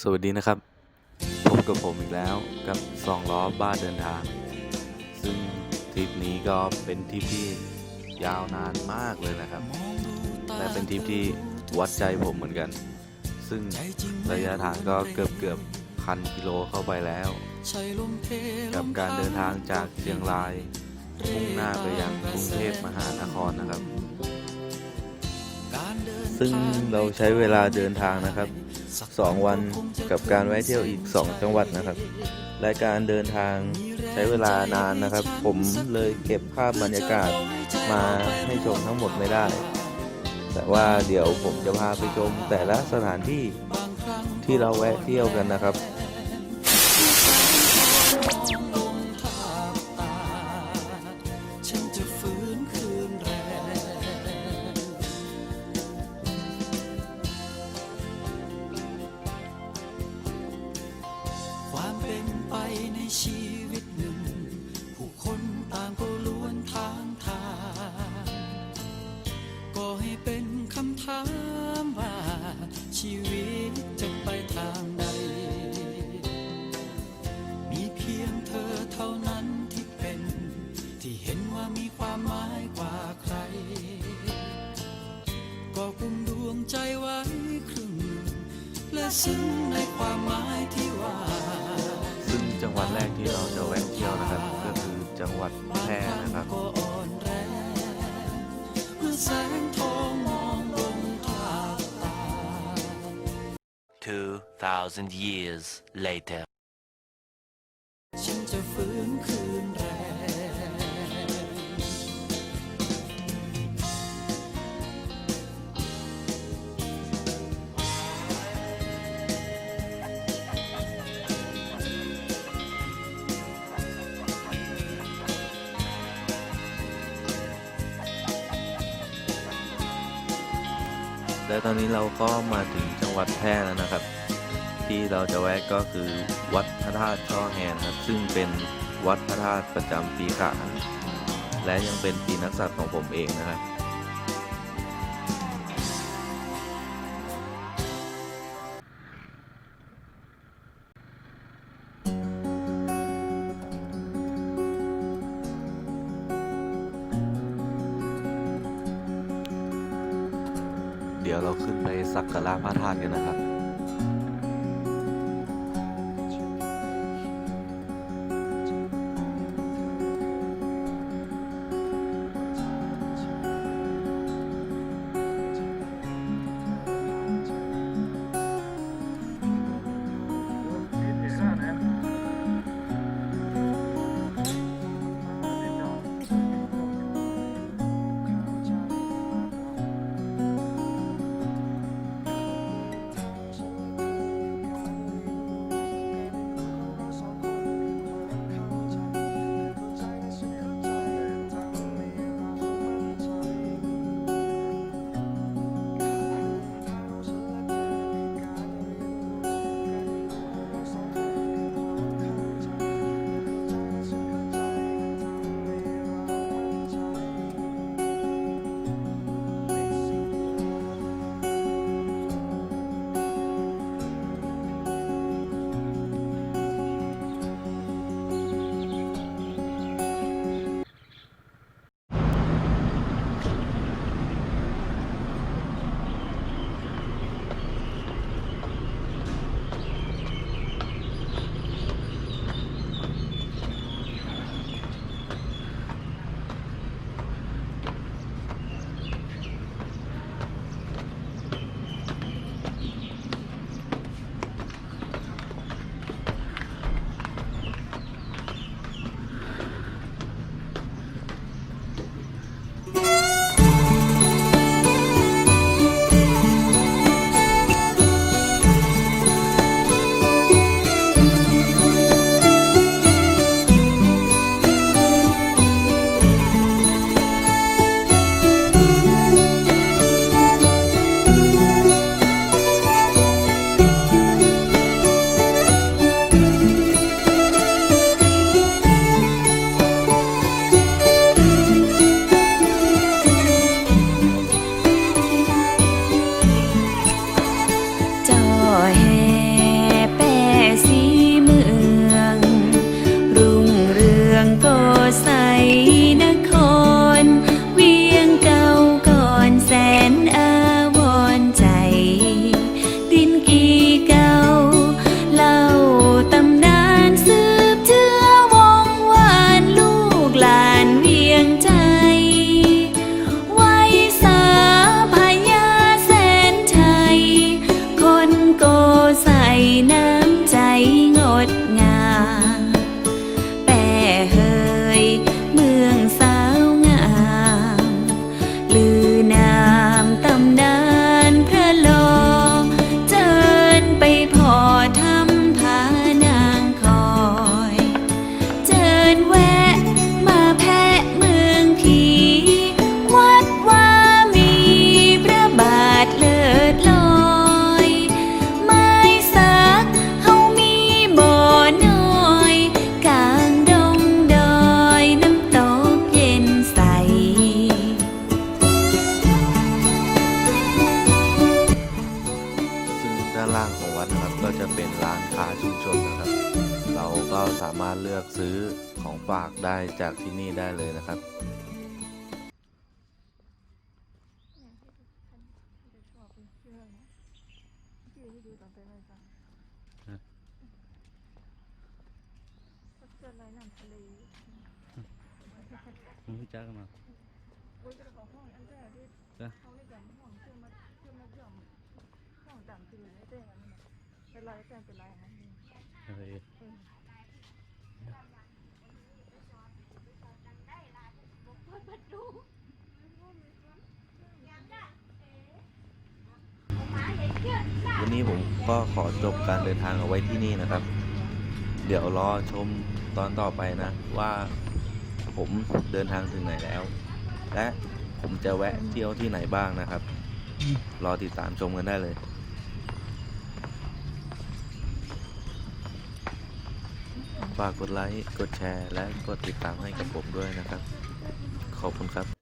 สวัสดีนะครับ พบกับผมอีกแล้วกับสองล้อบ้านเดินทาง ซึ่งทริปนี้ก็เป็นทริปที่ยาวนานมากเลยนะครับ และเป็นทริปที่วัดใจผมเหมือนกัน ซึ่งระยะทางก็เกือบเกือบพันกิโลเข้าไปแล้ว กับการเดินทางจากเชียงรายมุ่งหน้าไปยังกรุงเทพมหานครนะครับ ซึ่งเราใช้เวลาเดินทางนะครับ 2 วันกับการแวะเที่ยวอีก 2 จังหวัดนะครับ รายการเดินทางใช้เวลานานนะครับ ผมเลยเก็บภาพบรรยากาศมาให้ชมทั้งหมดไม่ได้ แต่ว่าเดี๋ยวผมจะพาไปชมแต่ละสถานที่ที่เราแวะเที่ยวกันนะครับ ซึ้งในความหมายที่ว่า ซึ่งจังหวัดแรกที่เราจะแวะเที่ยวนะครับ ก็คือจังหวัดแพร่นะครับก็อ่อนแรงเมื่อแสงทองมองลงทางตา2,000 years later. ฉันจะฟื้นคืน และตอนนี้เราก็มาถึงจังหวัดแพร่แล้วนะครับ ที่เราจะแวะก็คือวัดพระธาตุช่อแฮนครับซึ่งเป็นวัดพระธาตุประจำปีขานและยังเป็นปีนักษัตริย์ของผมเองนะครับ ดี๋ยวเราขึ้นไปสักการะพระธาตุกันนะครับ ค้าชุมชนนะครับ เราก็สามารถเลือกซื้อของฝากได้จากที่นี่ได้เลยนะครับมาเป๋าห้องอันแรกที่จ้ากันห้องเชื่อมาเชื่อมาเชื่อมห้องต่างจืดไม่ได้ เป็นไรแจ้งเป็นไรนะวันนี้ผมก็ขอจบการเดินทางเอาไว้ที่นี่นะครับ เดี๋ยวรอชมตอนต่อไปนะ ว่าผมเดินทางถึงไหนแล้ว และผมจะแวะเที่ยวที่ไหนบ้างนะครับ รอติดตามชมกันได้เลย ฝากกดไลค์ กดแชร์ และกดติดตามให้กับผมด้วยนะครับ ขอบคุณครับ